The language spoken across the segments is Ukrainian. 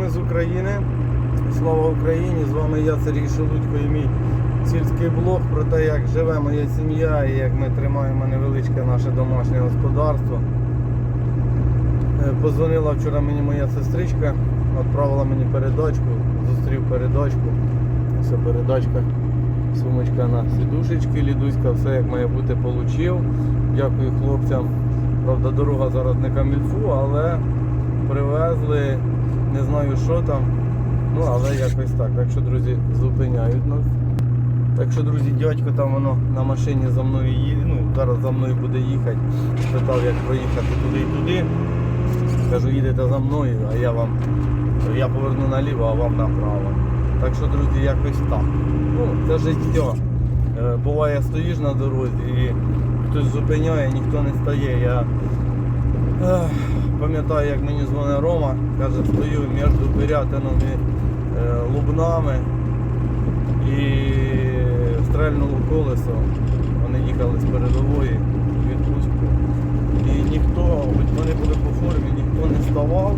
ми з України. Слава Україні! З вами я, Сергій Шелудько і мій сільський блог про те, як живе моя сім'я і як ми тримаємо невеличке наше домашнє господарство. Е, Позвонила вчора мені моя сестричка, відправила мені передачку, зустрів передачку. Все, передачка, сумочка на сідушечки, лідуська, все як має бути, получив. Дякую хлопцям. Правда, дорога зараз не камільфу, але привезли, не знаю що там. Ну, але якось так. Так що, друзі, зупиняють нас. Так що, друзі, дядько там воно на машині за мною їде. Ну, зараз за мною буде їхати. Питав, як проїхати туди і туди. Кажу, їдете за мною, а я вам я поверну наліво, а вам направо. Так що, друзі, якось так. Ну, це життя. Е, Буває, стоїш на дорозі і хтось зупиняє, ніхто не стає. Я пам'ятаю, як мені дзвонить Рома, каже, стою між Пирятином і е, Лубнами і стрельнуло колесо. Вони їхали з передової відпустку. І ніхто, вони були по формі, ніхто не ставав.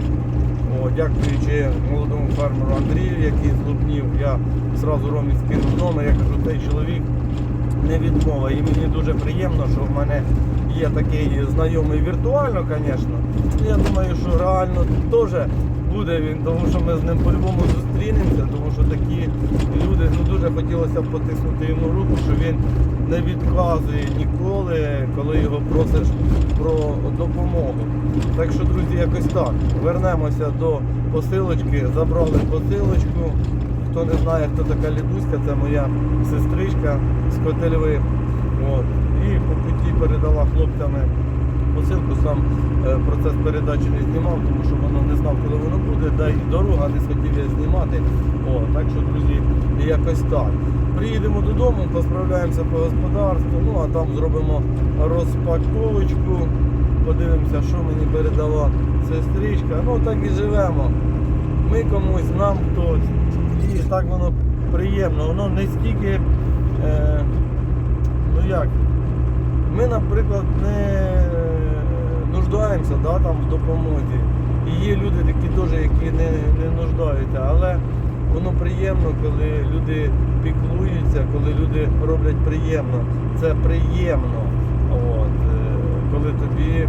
О, дякуючи молодому фермеру Андрію, який з Лубнів, я зразу Ромі скинув номер, я кажу, цей чоловік не відмова. І мені дуже приємно, що в мене є такий знайомий віртуально, звісно. Я думаю, що реально теж буде він, тому що ми з ним по-любому зустрінемося, тому що такі люди, ну дуже хотілося б потиснути йому руку, що він не відказує ніколи, коли його просиш про допомогу. Так що, друзі, якось так. Вернемося до посилочки, забрали посилочку. Хто не знає, хто така Лідуська, це моя сестричка з Котельви. От. І по путі передала хлопцями посилку, сам е, процес передачі не знімав, тому що воно не знав, коли воно буде, да і дорога не схотів я знімати. О, так що, друзі, якось так. Приїдемо додому, посправляємося по господарству, ну а там зробимо розпаковочку, подивимося, що мені передала сестричка. Ну так і живемо. Ми комусь, нам хтось. Так воно приємно. Воно не стільки, е, ну як, ми, наприклад, не нуждаємося да, там, в допомозі. І є люди такі теж, які не, не нуждаються. Але воно приємно, коли люди піклуються, коли люди роблять приємно. Це приємно. От, е, коли тобі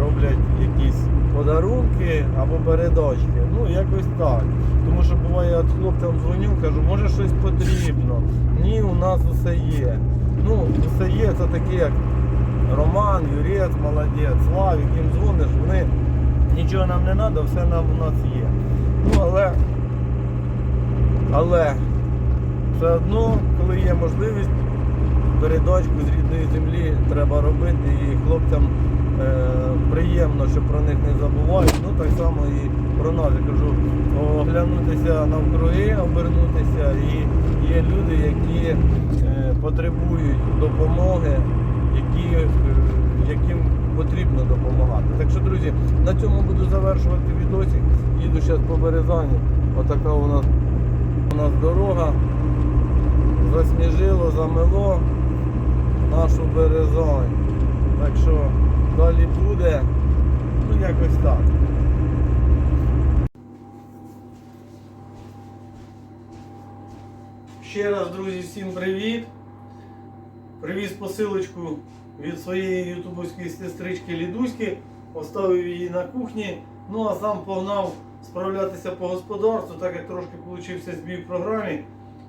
роблять якісь подарунки або передачки. Ну, якось так. Тому що буває, от хлопцям дзвоню, кажу, може щось потрібно. Ні, у нас усе є. Ну, усе є, це таке як Роман, Юрець, молодець, Славік, їм дзвониш, вони нічого нам не треба, все нам у нас є. Ну, але, але все одно, коли є можливість, передачку з рідної землі треба робити і хлопцям приємно, що про них не забувають. Ну так само і про нас. Я кажу, оглянутися навкруги, обернутися. І є люди, які е, потребують допомоги, які, е, яким потрібно допомагати. Так що, друзі, на цьому буду завершувати відосик. Їду зараз по Березані. Отака у нас, у нас дорога. Засніжило, замело нашу березань. Так що далі буде, ну якось так. Ще раз, друзі, всім привіт. Привіз посилочку від своєї ютубовської сестрички Лідуськи, оставив її на кухні. Ну а сам погнав справлятися по господарству, так як трошки получився збій в програмі.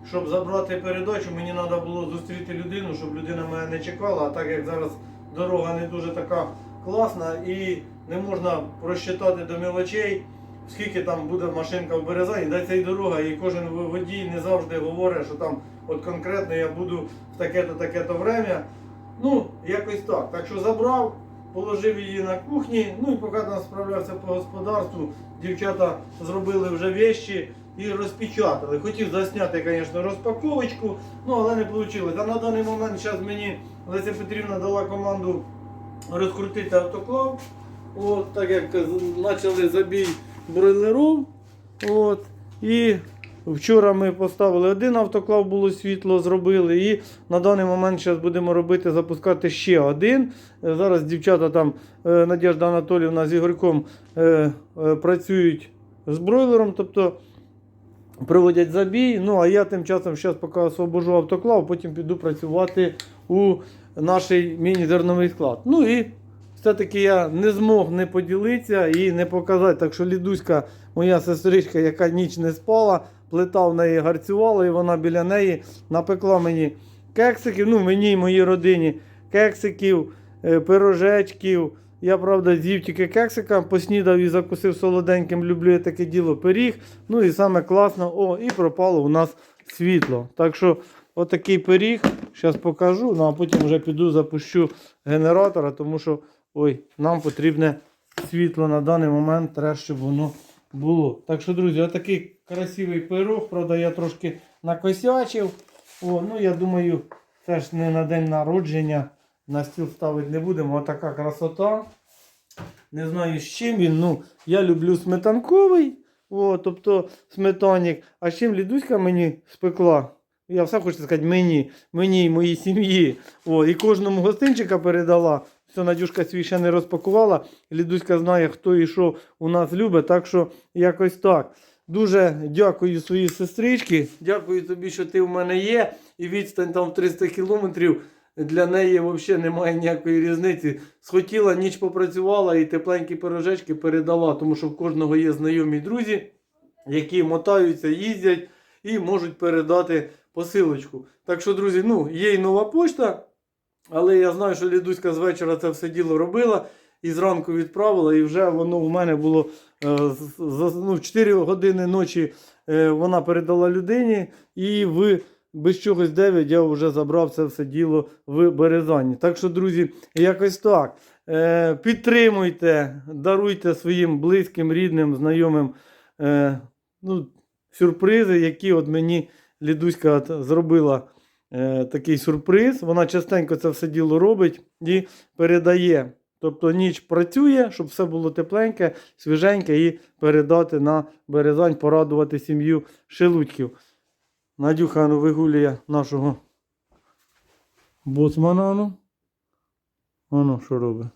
Щоб забрати передачу, мені треба було зустріти людину, щоб людина мене не чекала. А так як зараз дорога не дуже така класна і не можна просчитати до мелочей, скільки там буде машинка в Березані, де ця дорога, і кожен водій не завжди говорить, що там от конкретно я буду в таке-то, таке-то время. Ну, якось так. Так що забрав, положив її на кухні, ну і поки там справлявся по господарству, дівчата зробили вже вещі і розпечатали. Хотів засняти, звісно, розпаковочку, ну але не вийшло. А на даний момент зараз мені Леся Петрівна дала команду розкрутити автоклав. От, так як почали забій бройлерів. От, і вчора ми поставили один автоклав, було світло, зробили. І на даний момент зараз будемо робити, запускати ще один. Е, Зараз дівчата там, е, Надежда Анатоліївна з Ігорьком е, е, працюють з бройлером, тобто проводять забій. Ну а я тим часом зараз поки освобожу автоклав, потім піду працювати у наш міні-зерновий склад. Ну і все-таки я не змог не поділитися і не показати. Так що Лідуська, моя сестричка, яка ніч не спала, плита в неї гарцювала, і вона біля неї напекла мені кексиків, ну мені і моїй родині кексиків, е, пирожечків. Я, правда, з'їв тільки кексика, поснідав і закусив солоденьким, люблю я таке діло пиріг. Ну і саме класно, о, і пропало у нас світло. Так що отакий пиріг, зараз покажу, ну а потім вже піду запущу генератора, тому що ой, нам потрібне світло на даний момент, треба, щоб воно було. Так що, друзі, отакий красивий пирог, правда, я трошки накосячив. О, ну я думаю, це ж не на день народження. На стіл ставити не будемо. Отака красота. Не знаю з чим він. Ну, я люблю сметанковий. О, тобто сметанник. А з чим лідуська мені спекла? Я все хочу сказати мені, мені і моїй сім'ї. І кожному гостинчика передала. Все, Надюшка свій ще не розпакувала. Лідуська знає, хто і що у нас любить. Так що якось так. Дуже дякую своїй сестричці. Дякую тобі, що ти в мене є. І відстань там в 300 кілометрів. Для неї взагалі немає ніякої різниці. Схотіла, ніч попрацювала і тепленькі пирожечки передала, тому що в кожного є знайомі друзі, які мотаються, їздять і можуть передати посилочку. Так що, друзі, ну, є і нова почта, але я знаю, що Лідуська з вечора це все діло робила і зранку відправила, і вже воно в мене було е, з- з- ну, 4 години ночі е, вона передала людині, і в без чогось 9 я вже забрав це все діло в Березані. Так що, друзі, якось так. Е, підтримуйте, даруйте своїм близьким, рідним, знайомим ну, сюрпризи, які от мені Лідуська зробила е, такий сюрприз. Вона частенько це все діло робить і передає. Тобто ніч працює, щоб все було тепленьке, свіженьке і передати на Березань, порадувати сім'ю Шелудьків. Надюха ну, вигулює нашого боцмана. Ну. Воно що робить?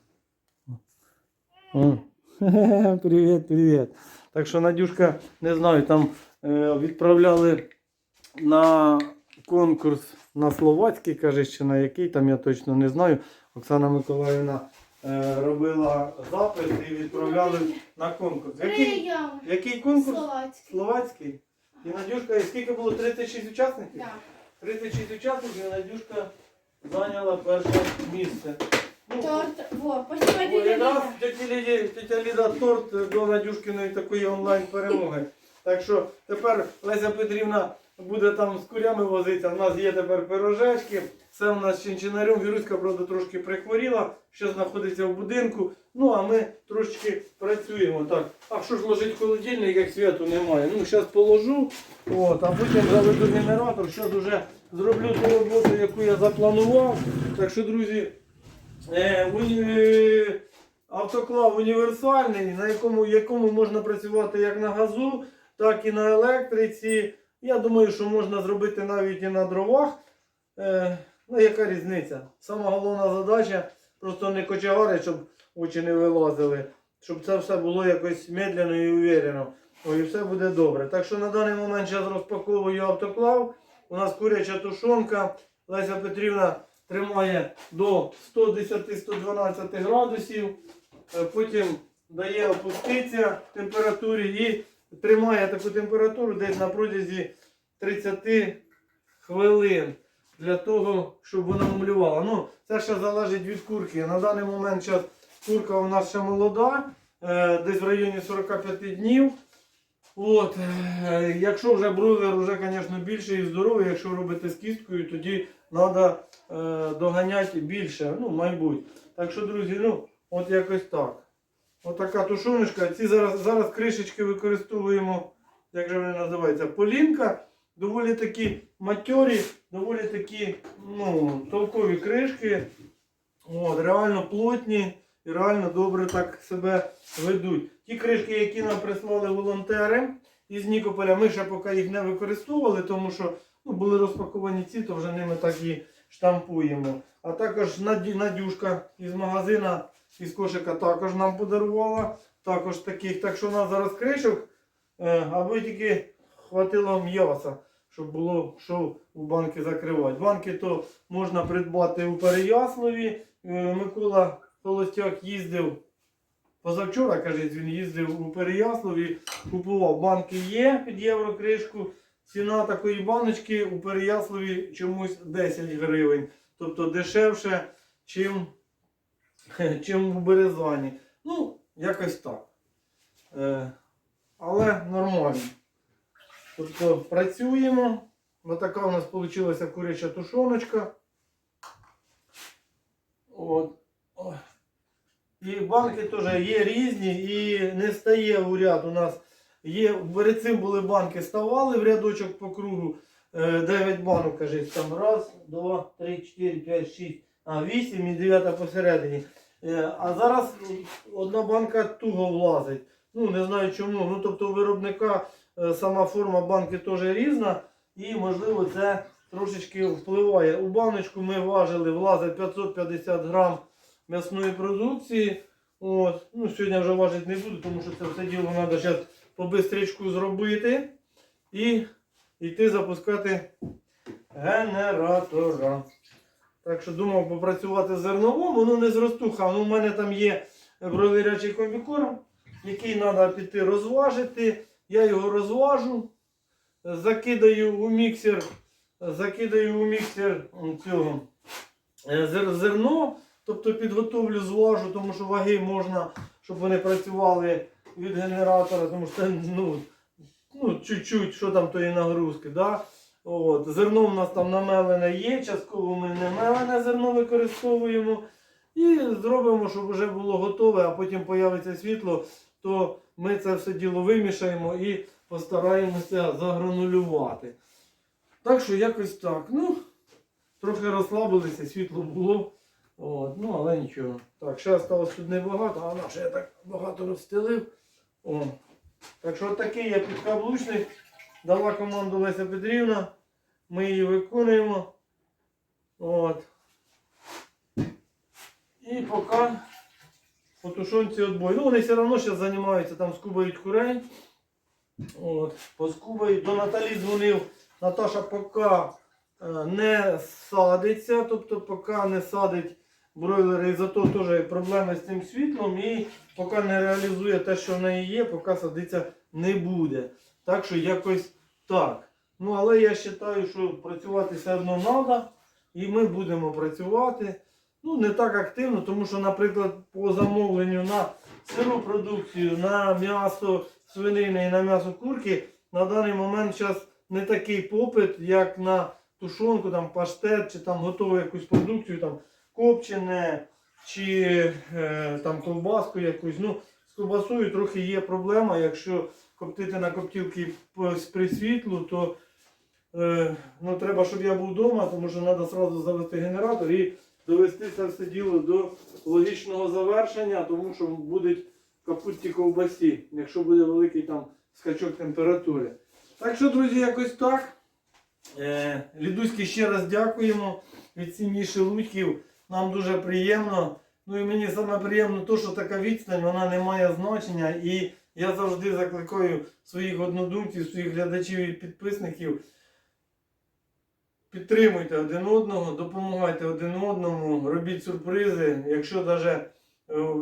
Привіт, привіт. Так що Надюшка, не знаю, там е, відправляли на конкурс на словацький, каже, чи на який, там я точно не знаю. Оксана Миколаївна е, робила запит і відправляли на конкурс. Який, Прийом. який конкурс? Словацький. Словацький. І Надюшка, і скільки було 36 учасників? Так. 36 учасників, і Надюшка зайняла перше місце. Ну, Торт. Во, почему о, якраз тетя Ліді, тетя Ліда торт до Надюшкиної такої онлайн перемоги. Так що тепер Леся Петрівна буде там з курями возитися. У нас є тепер пирожечки. Все у нас чинчинарем. Віруська, правда, трошки прихворіла, що знаходиться в будинку. Ну, а ми трошечки працюємо. Так, а що ж ложить в холодильник, як світу немає? Ну, зараз положу, от, а потім заведу генератор. Зараз вже зроблю ту роботу, яку я запланував. Так що, друзі, е, е, автоклав універсальний, на якому, якому можна працювати як на газу, так і на електриці. Я думаю, що можна зробити навіть і на дровах. Е, ну, яка різниця? Сама головна задача просто не кочегарити, щоб очі не вилазили, щоб це все було якось медленно і уверено. О, і все буде добре. Так що на даний момент зараз розпаковую автоклав. У нас куряча тушонка. Леся Петрівна тримає до 110-112 градусів. Е, Потім дає опуститися температурі і тримає таку температуру десь на протязі 30 хвилин для того, щоб вона умлювала. Ну, це ще залежить від курки. На даний момент зараз курка у нас ще молода, е, десь в районі 45 днів. От, е, якщо вже бройлер, вже, звісно, більший і здоровий, якщо робити з кісткою, тоді треба доганяти більше, ну, мабуть. Так що, друзі, ну, от якось так. Отака тушоночка. Ці зараз, зараз кришечки використовуємо, як же вони називаються, полінка. Доволі такі матьорі, доволі такі ну, толкові кришки. От, реально плотні і реально добре так себе ведуть. Ті кришки, які нам прислали волонтери із Нікополя, ми ще поки їх не використовували, тому що ну, були розпаковані ці, то вже ними так і штампуємо. А також Надюшка із магазина із кошика також нам подарувала. Також таких. Так що у нас зараз кришок е, аби тільки хватило м'яса, щоб було що у банки закривати. Банки то можна придбати у Переяславі. Е, Микола Холостяк їздив позавчора, каже, він їздив у Переяславі, купував банки є під єврокришку. Ціна такої баночки у Переяславі чомусь 10 гривень. Тобто дешевше, чим, чим у Березані. Ну, якось так. Е, але нормально. Тобто працюємо. Ось така у нас вийшла куряча тушоночка. От. І банки теж є різні і не стає у ряд. У нас є, перед цим були банки, ставали в рядочок по кругу. 9 банок, кажуть, там раз, два, три, чотири, п'ять, шість, а 8 і 9 посередині. Е, А зараз одна банка туго влазить. Ну, не знаю чому. Ну, тобто у виробника е, сама форма банки теж різна. І можливо це трошечки впливає. У баночку ми важили, влазить 550 грам м'ясної продукції. От. Ну, сьогодні вже важити не буду, тому що це все діло треба зараз побистричку зробити і йти запускати генератора. Так що думав попрацювати з зерновим, воно не зростуха. Ну, у мене там є бройлерячий комбікорм, який треба піти розважити. Я його розважу, закидаю у міксер, закидаю у міксер цього е, зерно, тобто підготовлю зважу, тому що ваги можна, щоб вони працювали від генератора, тому що ну, ну, чуть-чуть, що там тої нагрузки. Да? От. Зерно в нас там намелене є, частково ми не мелене зерно використовуємо. І зробимо, щоб вже було готове, а потім появиться світло, то ми це все діло вимішаємо і постараємося загранулювати. Так що якось так. Ну, трохи розслабилися, світло було. От, ну, але нічого. Так, ще залишилось тут небагато, а наше я так багато розстелив. О. Так що такий я підкаблучник. Дала команду Леся Петрівна. Ми її виконуємо. От. І поки по тушонці відбой. Ну, вони все одно зараз займаються, там скубають курей. От, поскубають. До Наталі дзвонив. Наташа поки е, не садиться, тобто поки не садить бройлери, і зато теж проблеми з цим світлом. І поки не реалізує те, що в неї є, поки садиться не буде. Так що якось так. Ну, але я вважаю, що працювати все одно треба. І ми будемо працювати. Ну, не так активно, тому що, наприклад, по замовленню на сиру продукцію, на м'ясо свинини і на м'ясо курки на даний момент зараз не такий попит, як на тушонку, там, паштет, чи там готову якусь продукцію, там, копчене, чи е, там ковбаску якусь. Ну, ковбасою трохи є проблема. Якщо коптити на коптілки п- при світлу, то е, ну, треба, щоб я був вдома, тому що треба одразу завести генератор і довести це все діло до логічного завершення, тому що будуть капутті ковбасі, якщо буде великий там скачок температури. Так що, друзі, якось так. Е, Лідуськи ще раз дякуємо від сім'ї Шелудьків. Нам дуже приємно. Ну і мені саме приємно те, що така відстань, вона не має значення. І я завжди закликаю своїх однодумців, своїх глядачів і підписників. Підтримуйте один одного, допомагайте один одному, робіть сюрпризи. Якщо навіть,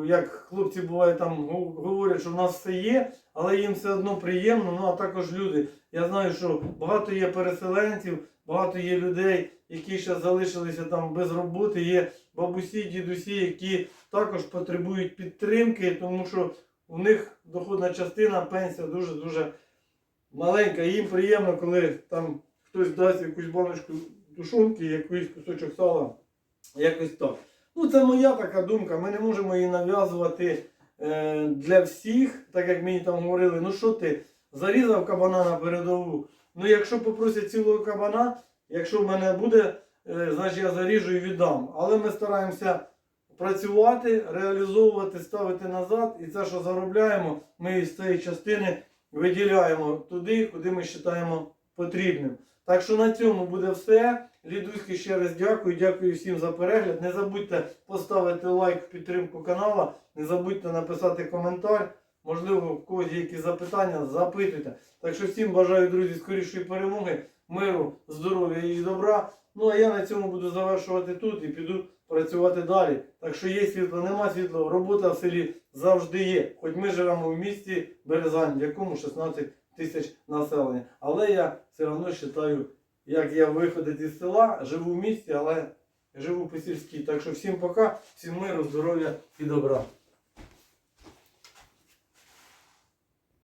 як хлопці буває там говорять, що в нас все є, але їм все одно приємно. Ну а також люди. Я знаю, що багато є переселенців, багато є людей, які ще залишилися там без роботи. Є бабусі, дідусі, які також потребують підтримки, тому що у них доходна частина, пенсія дуже-дуже маленька. І їм приємно, коли там хтось дасть якусь баночку тушонки, якийсь кусочок сала. Якось так. Ну, це моя така думка. Ми не можемо її нав'язувати е, для всіх, так як мені там говорили, ну що ти, зарізав кабана на передову. Ну, якщо попросять цілого кабана, якщо в мене буде, е, значить я заріжу і віддам. Але ми стараємося працювати, реалізовувати, ставити назад. І це, що заробляємо, ми із цієї частини виділяємо туди, куди ми вважаємо потрібним. Так що на цьому буде все. Лідуськи ще раз дякую. Дякую всім за перегляд. Не забудьте поставити лайк в підтримку каналу. Не забудьте написати коментар. Можливо, в когось є якісь запитання, запитуйте. Так що всім бажаю, друзі, скорішої перемоги, миру, здоров'я і добра. Ну а я на цьому буду завершувати тут і піду працювати далі. Так що є світло, нема світла, робота в селі завжди є. Хоч ми живемо в місті Березань, в якому 16 тисяч населення. Але я все одно вважаю, як я виходить із села, живу в місті, але живу по сільській. Так що всім пока, всім миру, здоров'я і добра.